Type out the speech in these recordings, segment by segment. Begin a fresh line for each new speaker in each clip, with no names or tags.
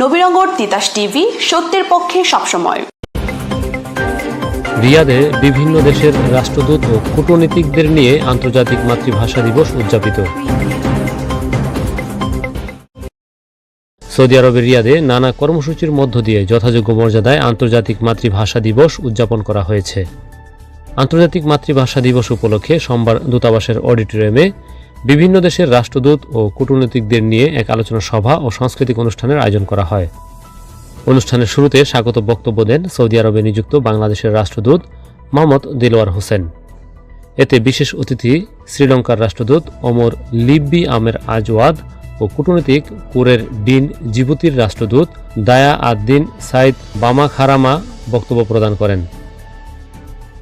Nabinagar Titas TV, সত্যের পক্ষে সবসময়।
রিয়াদে বিভিন্ন দেশের রাষ্ট্রদূত ও কূটনীতিকদের নিয়ে আন্তর্জাতিক মাতৃভাষা দিবস উদযাপিত। সৌদি আরবের রিয়াদে নানা কর্মসূচির মধ্য দিয়ে যথাযোগ্য মর্যাদায় আন্তর্জাতিক মাতৃভাষা দিবস উদযাপন করা হয়েছে। আন্তর্জাতিক মাতৃভাষা দিবস উপলক্ষে সোমবার দূতাবাসের অডিটোরিয়ামে বিভিন্ন দেশের রাষ্ট্রদূত ও কূটনীতিকদের নিয়ে এক আলোচনা সভা ও সাংস্কৃতিক অনুষ্ঠানের আয়োজন করা হয়। অনুষ্ঠানের শুরুতে স্বাগত বক্তব্য দেন সৌদি আরবে নিযুক্ত বাংলাদেশের রাষ্ট্রদূত মোহাম্মদ দিলওয়ার হোসেন। এতে বিশেষ অতিথি শ্রীলঙ্কার রাষ্ট্রদূত ওমর লিব্বি আমের আজওয়াদ ও কূটনীতিক কুরের ডিন জিবুতির রাষ্ট্রদূত দায়া আদ্দিন সাইদ বামা খারামা বক্তব্য প্রদান করেন।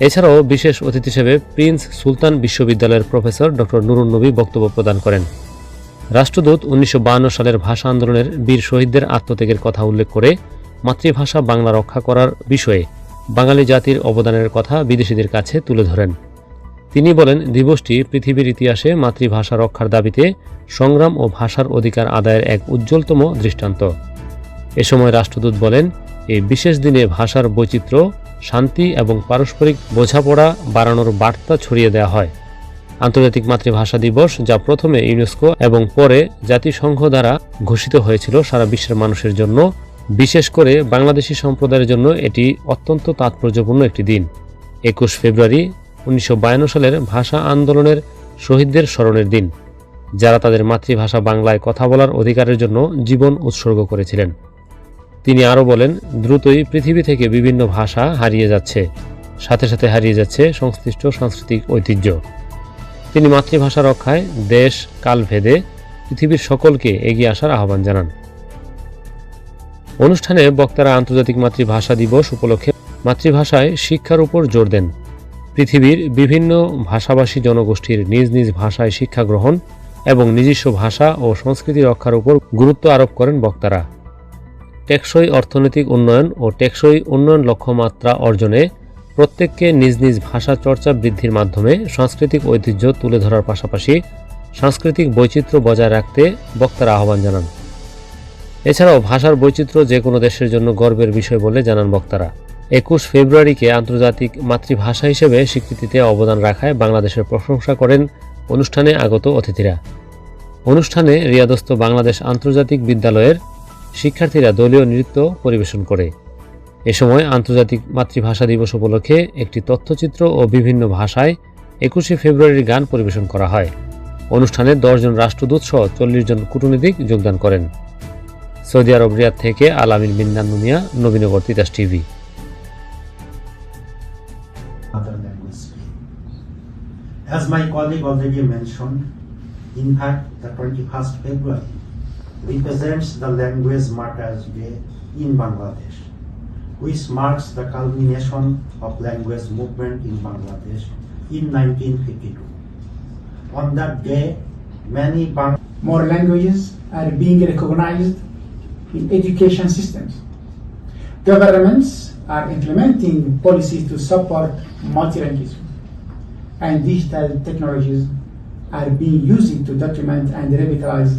এছাড়াও বিশেষ অতিথি হিসেবে প্রিন্স সুলতান বিশ্ববিদ্যালয়ের প্রফেসর ডক্টর নুরুন নবী বক্তব্য প্রদান করেন। রাষ্ট্রদূত উনিশশো সালের ভাষা আন্দোলনের বীর শহীদদের আত্মত্যাগের কথা উল্লেখ করে মাতৃভাষা বাংলা রক্ষা করার বিষয়ে বাঙালি জাতির অবদানের কথা বিদেশিদের কাছে তুলে ধরেন। তিনি বলেন, দিবসটি পৃথিবীর ইতিহাসে মাতৃভাষা রক্ষার দাবিতে সংগ্রাম ও ভাষার অধিকার আদায়ের এক উজ্জ্বলতম দৃষ্টান্ত। এ সময় রাষ্ট্রদূত বলেন, এই বিশেষ দিনে ভাষার বৈচিত্র্য শান্তি এবং পারস্পরিক বোঝাপড়া বাড়ানোর বার্তা ছড়িয়ে দেওয়া হয়। আন্তর্জাতিক মাতৃভাষা দিবস, যা প্রথমে ইউনেস্কো এবং পরে জাতিসংঘ দ্বারা ঘোষিত হয়েছিল সারা বিশ্বের মানুষের জন্য। বিশেষ করে বাংলাদেশি সম্প্রদায়ের জন্য এটি অত্যন্ত তাৎপর্যপূর্ণ একটি দিন। একুশ ফেব্রুয়ারি উনিশশো বায়ান্ন সালের ভাষা আন্দোলনের শহীদদের স্মরণের দিন, যারা তাদের মাতৃভাষা বাংলায় কথা বলার অধিকারের জন্য জীবন উৎসর্গ করেছিলেন। তিনি আরও বলেন, দ্রুতই পৃথিবী থেকে বিভিন্ন ভাষা হারিয়ে যাচ্ছে। সাথে সাথে হারিয়ে যাচ্ছে সংশ্লিষ্ট সাংস্কৃতিক ঐতিহ্য। তিনি মাতৃভাষা রক্ষায় দেশ কাল ভেদে পৃথিবীর সকলকে এগিয়ে আসার আহ্বান জানান। অনুষ্ঠানে বক্তারা আন্তর্জাতিক মাতৃভাষা দিবস উপলক্ষে মাতৃভাষায় শিক্ষার উপর জোর দেন। পৃথিবীর বিভিন্ন ভাষাভাষী জনগোষ্ঠীর নিজ নিজ ভাষায় শিক্ষা গ্রহণ এবং নিজস্ব ভাষা ও সংস্কৃতি রক্ষার উপর গুরুত্ব আরোপ করেন বক্তারা। টেকসই অর্থনৈতিক উন্নয়ন ও টেকসই উন্নয়ন লক্ষ্যমাত্রা অর্জনে প্রত্যেককে নিজ নিজ ভাষা চর্চা বৃদ্ধির মাধ্যমে সাংস্কৃতিক ঐতিহ্য তুলে ধরার পাশাপাশি সাংস্কৃতিক বৈচিত্র্য বজায় রাখতে বক্তারা আহ্বান জানান। এছাড়াও ভাষার বৈচিত্র্য যে কোনো দেশের জন্য গর্বের বিষয় বলে জানান বক্তারা। একুশ ফেব্রুয়ারিকে আন্তর্জাতিক মাতৃভাষা হিসেবে স্বীকৃতিতে অবদান রাখায় বাংলাদেশের প্রশংসা করেন অনুষ্ঠানে আগত অতিথিরা। অনুষ্ঠানে রিয়াদস্থ বাংলাদেশ আন্তর্জাতিক বিদ্যালয়ের শিক্ষার্থীরা দলীয় নৃত্য পরিবেশন করে। এ সময় আন্তর্জাতিক মাতৃভাষা দিবস উপলক্ষে একটি তথ্যচিত্র ও বিভিন্ন ভাষায় একুশে ফেব্রুয়ারির গান পরিবেশন করা হয়। অনুষ্ঠানে দশজন রাষ্ট্রদূত সহ চল্লিশ জন কূটনীতিক যোগদান করেন। সৌদি আরব রিয়াদ থেকে আলামিন বিন্নান নুমিয়া Nabinagar Titas TV.
As my colleague already mentioned, in fact, the 21st February represents the Language Markers Day in Bangladesh, which marks the culmination of language movement in Bangladesh in 1952. On that day, many Bang-
more languages are being recognized in education systems. Governments are implementing policies to support multilingualism, and digital technologies are being used to document and revitalize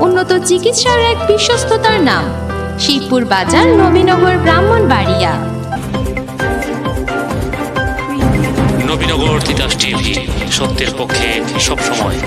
উন্নত চিকিৎসার এক বিশ্বস্ততার নাম, শিবপুর বাজার, Nabinagar, Brahmanbaria.
Nabinagar Titas TV, সত্যের পক্ষে সবসময়।